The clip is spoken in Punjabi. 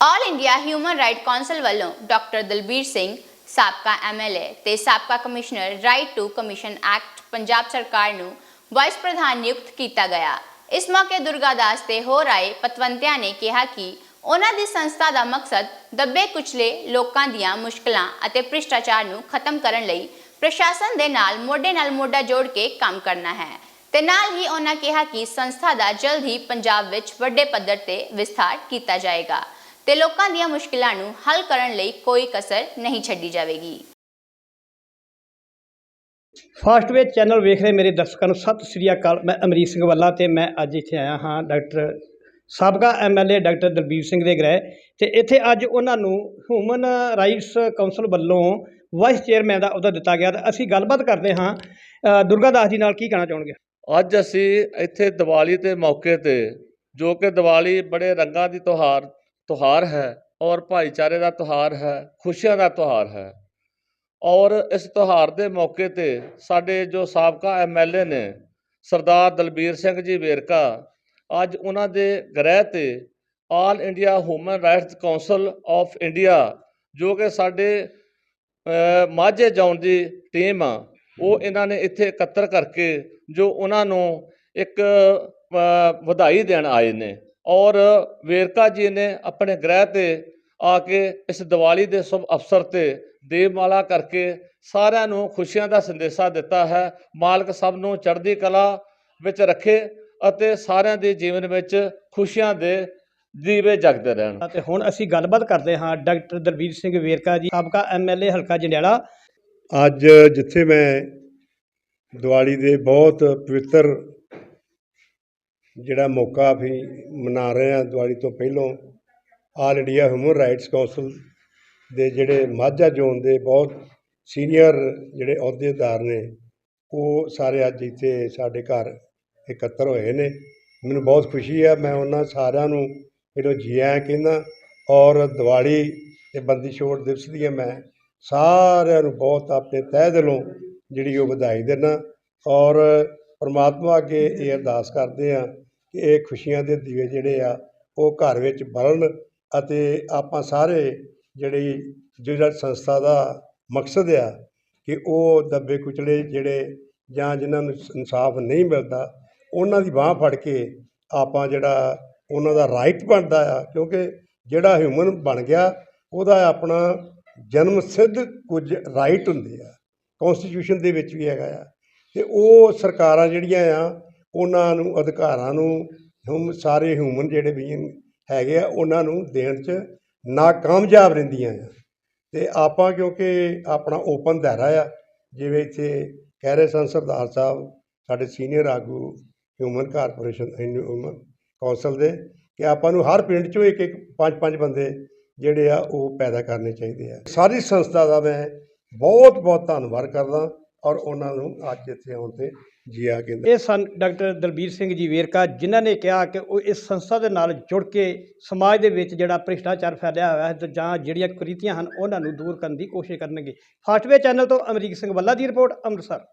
All India human right council ਵੱਲੋਂ ਡਾਕਟਰ ਦਲਬੀਰ ਸਿੰਘ ਸਾਬਕਾ ਐਮਐਲਏ ਤੇ ਸਾਬਕਾ commissioner right to commission act Punjab ਸਰਕਾਰ ਨੂੰ ਵਾਈਸ ਪ੍ਰਧਾਨ ਨਿਯੁਕਤ ਕੀਤਾ ਗਿਆ। ਇਸ ਮੌਕੇ ਦੁਰਗਾਦਾਸ ਤੇ ਹੋਰ ਆਏ ਪਤਵੰਤਿਆਂ ਨੇ ਕਿਹਾ ਕਿ ਉਹਨਾਂ ਦੀ ਸੰਸਥਾ ਦਾ ਮਕਸਦ ਦੱਬੇ ਕੁਚਲੇ ਲੋਕਾਂ ਦੀਆਂ ਮੁਸ਼ਕਲਾਂ ਅਤੇ ਭ੍ਰਿਸ਼ਟਾਚਾਰ ਨੂੰ ਖਤਮ ਕਰਨ ਲਈ ਪ੍ਰਸ਼ਾਸਨ ਦੇ ਨਾਲ ਮੋਢੇ ਨਾਲ ਮੋਢਾ ਜੋੜ ਕੇ ਕੰਮ ਕਰਨਾ ਹੈ ਤੇ ਨਾਲ ਹੀ ਉਹਨਾਂ ਕਿਹਾ ਕਿ ਸੰਸਥਾ ਦਾ ਜਲਦ ਹੀ ਪੰਜਾਬ ਵਿੱਚ ਵੱਡੇ ਪੱਧਰ ਤੇ ਵਿਸਥਾਰ ਕੀਤਾ ਜਾਏਗਾ। ਤੇ ਲੋਕਾਂ ਦੀਆਂ ਮੁਸ਼ਕਲਾਂ ਨੂੰ ਹੱਲ ਕਰਨ ਲਈ ਕੋਈ ਕਸਰ ਨਹੀਂ ਛੱਡੀ ਜਾਵੇਗੀ। ਫਾਸਟ ਵੇ ਚੈਨਲ ਵੇਖ ਰਹੇ ਮੇਰੇ ਦਰਸ਼ਕਾਂ ਨੂੰ ਸਤਿ ਸ੍ਰੀ ਅਕਾਲ। ਮੈਂ ਅਮਰੀਕ ਸਿੰਘ ਵੱਲਾ ਤੇ ਮੈਂ ਅੱਜ ਇੱਥੇ ਆਇਆ ਹਾਂ ਡਾਕਟਰ ਸਾਬਕਾ ਐਮਐਲਏ ਡਾਕਟਰ ਦਲਬੀਰ ਸਿੰਘ ਦੇ ਗ੍ਰਹਿ ਤੇ ਇੱਥੇ ਅੱਜ ਉਹਨਾਂ ਨੂੰ ਹਿਊਮਨ ਰਾਈਟਸ ਕਾਉਂਸਲ ਵੱਲੋਂ ਵਾਈਸ ਚੇਅਰਮੈਨ ਦਾ ਅਹੁਦਾ ਦਿੱਤਾ ਗਿਆ ਤੇ ਅਸੀਂ ਗੱਲਬਾਤ ਕਰਦੇ ਹਾਂ ਦੁਰਗਾ ਦਾਸ ਜੀ ਨਾਲ ਕੀ ਕਹਿਣਾ ਚਾਹੋਗੇ? ਅੱਜ ਅਸੀਂ ਇੱਥੇ ਦੀਵਾਲੀ ਦੇ ਮੌਕੇ ਤੇ ਜੋ ਕਿ ਦੀਵਾਲੀ ਬੜੇ ਰੰਗਾਂ ਦੀ ਤਿਉਹਾਰ ਤਿਉਹਾਰ ਹੈ ਔਰ ਭਾਈਚਾਰੇ ਦਾ ਤਿਉਹਾਰ ਹੈ, ਖੁਸ਼ੀਆਂ ਦਾ ਤਿਉਹਾਰ ਹੈ। ਔਰ ਇਸ ਤਿਉਹਾਰ ਦੇ ਮੌਕੇ ਤੇ ਸਾਡੇ ਜੋ ਸਾਬਕਾ ਐਮਐਲਏ ਨੇ, ਸਰਦਾਰ ਦਲਬੀਰ ਸਿੰਘ ਜੀ ਵੇਰਕਾ, ਅੱਜ ਉਹਨਾਂ ਦੇ ਗ੍ਰਹਿ ਤੇ all India human rights council of India ਜੋ ਕਿ ਸਾਡੇ ਮਾਝੇ ਜ਼ੋਨ ਦੀ ਟੀਮ ਆ, ਉਹ ਇਹਨਾਂ ਨੇ ਇੱਥੇ ਇਕੱਤਰ ਕਰਕੇ ਜੋ ਉਹਨਾਂ ਨੂੰ ਇੱਕ ਵਧਾਈ ਦੇਣ ਆਏ ਨੇ। ਔਰ ਵੇਰਕਾ ਜੀ ਨੇ ਆਪਣੇ ਗ੍ਰਹਿ ਤੇ ਆ ਕੇ ਇਸ ਦੀਵਾਲੀ ਦੇ ਸ਼ੁਭ ਅਵਸਰ ਤੇ ਦੇਵਮਾਲਾ ਕਰਕੇ ਸਾਰਿਆਂ ਨੂੰ ਖੁਸ਼ੀਆਂ ਦਾ ਸੰਦੇਸ਼ਾ ਦਿੱਤਾ ਹੈ। ਮਾਲਕ ਸਭ ਨੂੰ ਚੜ੍ਹਦੀ ਕਲਾ ਵਿੱਚ ਰੱਖੇ ਅਤੇ ਸਾਰਿਆਂ ਦੇ ਜੀਵਨ ਵਿੱਚ ਖੁਸ਼ੀਆਂ ਦੇ ਦੀਵੇ ਜਗਦੇ ਰਹਿਣ। ਤੇ ਹੁਣ ਅਸੀਂ ਗੱਲਬਾਤ ਕਰਦੇ ਹਾਂ ਡਾਕਟਰ ਦਲਬੀਰ ਸਿੰਘ ਵੇਰਕਾ ਜੀ ਸਾਬਕਾ ਐਮਐਲਏ ਹਲਕਾ ਜੰਡਿਆਲਾ। ਅੱਜ ਜਿੱਥੇ ਮੈਂ ਦੀਵਾਲੀ ਦੇ ਬਹੁਤ ਪਵਿੱਤਰ ਜਿਹੜਾ ਮੌਕਾ ਵੀ ਮਨਾ ਰਹੇ ਹਾਂ ਦੀਵਾਲੀ ਤੋਂ ਪਹਿਲਾਂ all India human rights council ਦੇ ਜਿਹੜੇ ਮਾਝਾ ਜ਼ੋਨ ਦੇ ਬਹੁਤ ਸੀਨੀਅਰ ਜਿਹੜੇ ਅਹੁਦੇਦਾਰ ਨੇ, ਉਹ ਸਾਰੇ ਅੱਜ ਇੱਥੇ ਸਾਡੇ ਘਰ ਇਕੱਤਰ ਹੋਏ ਨੇ। ਮੈਨੂੰ ਬਹੁਤ ਖੁਸ਼ੀ ਹੈ ਮੈਂ ਉਹਨਾਂ ਸਾਰਿਆਂ ਨੂੰ ਪਹਿਲਾਂ ਜੀ ਕਹਿੰਦਾ, ਔਰ ਦੀਵਾਲੀ ਤੇ ਬੰਦੀ ਛੋੜ ਦਿਵਸ ਦੀਆਂ ਮੈਂ ਸਾਰਿਆਂ ਨੂੰ ਬਹੁਤ ਆਪਣੇ ਤਹਿ ਦਿਲੋਂ ਜਿਹੜੀ ਉਹ ਵਧਾਈ ਦਿੰਦਾ, ਔਰ ਪਰਮਾਤਮਾ ਅੱਗੇ ਇਹ ਅਰਦਾਸ ਕਰਦੇ ਆ ਕਿ ਇਹ ਖੁਸ਼ੀਆਂ ਦੇ ਦੀਵੇ ਜਿਹੜੇ ਆ, ਉਹ ਘਰ ਵਿੱਚ ਬਲਣ ਅਤੇ ਆਪਾਂ ਸਾਰੇ ਜਿਹੜੀ ਜਿਹੜਾ ਸੰਸਥਾ ਦਾ ਮਕਸਦ ਆ ਕਿ ਉਹ ਦੱਬੇ ਕੁਚਲੇ ਜਿਹੜੇ ਜਾਂ ਜਿਨ੍ਹਾਂ ਨੂੰ ਇਨਸਾਫ ਨਹੀਂ ਮਿਲਦਾ, ਉਹਨਾਂ ਦੀ ਬਾਹ ਫੜ ਕੇ ਆਪਾਂ ਜਿਹੜਾ ਉਹਨਾਂ ਦਾ ਰਾਈਟ ਬਣਦਾ ਆ, ਕਿਉਂਕਿ ਜਿਹੜਾ ਹਿਊਮਨ ਬਣ ਗਿਆ, ਉਹਦਾ ਆਪਣਾ ਜਨਮ ਸਿੱਧ ਕੁਝ ਰਾਈਟ ਹੁੰਦੇ ਆ। ਕਨਸਟੀਟਿਊਸ਼ਨ ਦੇ ਵਿੱਚ ਵੀ ਹੈਗਾ ਆ। ਤੇ ਉਹ ਸਰਕਾਰਾਂ ਜਿਹੜੀਆਂ ਆ ਉਹਨਾਂ ਨੂੰ, ਅਧਿਕਾਰਾਂ ਨੂੰ, ਹਮ, ਸਾਰੇ ਹਿਊਮਨ ਜਿਹੜੇ ਵੀ ਹੈਗੇ ਆ, ਉਹਨਾਂ ਨੂੰ ਦੇਣ 'ਚ ਨਾਕਾਮਯਾਬ ਰਹਿੰਦੀਆਂ ਆ। ਤੇ ਆਪਾਂ ਕਿਉਂਕਿ ਆਪਣਾ ਓਪਨ ਦਾਇਰਾ ਆ, ਜਿਵੇਂ ਇੱਥੇ ਕਹਿ ਰਹੇ ਸਨ ਸਰਦਾਰ ਸਾਹਿਬ, ਸਾਡੇ ਸੀਨੀਅਰ ਆਗੂ ਹਿਊਮਨ ਕਾਰਪੋਰੇਸ਼ਨ ਹਿਊਮਨ ਕੌਂਸਲ ਦੇ, ਕਿ ਆਪਾਂ ਨੂੰ ਹਰ ਪਿੰਡ 'ਚੋਂ ਇੱਕ ਇੱਕ ਪੰਜ ਪੰਜ ਬੰਦੇ ਜਿਹੜੇ ਆ, ਉਹ ਪੈਦਾ ਕਰਨੇ ਚਾਹੀਦੇ ਆ। ਸਾਰੀ ਸੰਸਥਾ ਦਾ ਮੈਂ ਬਹੁਤ ਬਹੁਤ ਧੰਨਵਾਦ ਕਰਦਾ ਔਰ ਉਹਨਾਂ ਨੂੰ ਅੱਜ ਇੱਥੇ ਆਉਣ ਤੇ ਜੀ, ਆ ਕੇ ਇਹ ਸਨ ਡਾਕਟਰ ਦਲਬੀਰ ਸਿੰਘ ਜੀ ਵੇਰਕਾ, ਜਿਨ੍ਹਾਂ ਨੇ ਕਿਹਾ ਕਿ ਉਹ ਇਸ ਸੰਸਥਾ ਦੇ ਨਾਲ ਜੁੜ ਕੇ ਸਮਾਜ ਦੇ ਵਿੱਚ ਜਿਹੜਾ ਭ੍ਰਿਸ਼ਟਾਚਾਰ ਫੈਲਿਆ ਹੋਇਆ ਹੈ ਤੇ ਜਾਂ ਜਿਹੜੀਆਂ ਕੁਰੀਤੀਆਂ ਹਨ, ਉਹਨਾਂ ਨੂੰ ਦੂਰ ਕਰਨ ਦੀ ਕੋਸ਼ਿਸ਼ ਕਰਨਗੇ। ਫਾਸਟਵੇ ਚੈਨਲ ਤੋਂ ਅਮਰੀਕ ਸਿੰਘ ਵੱਲਾ ਦੀ ਰਿਪੋਰਟ, ਅੰਮ੍ਰਿਤਸਰ।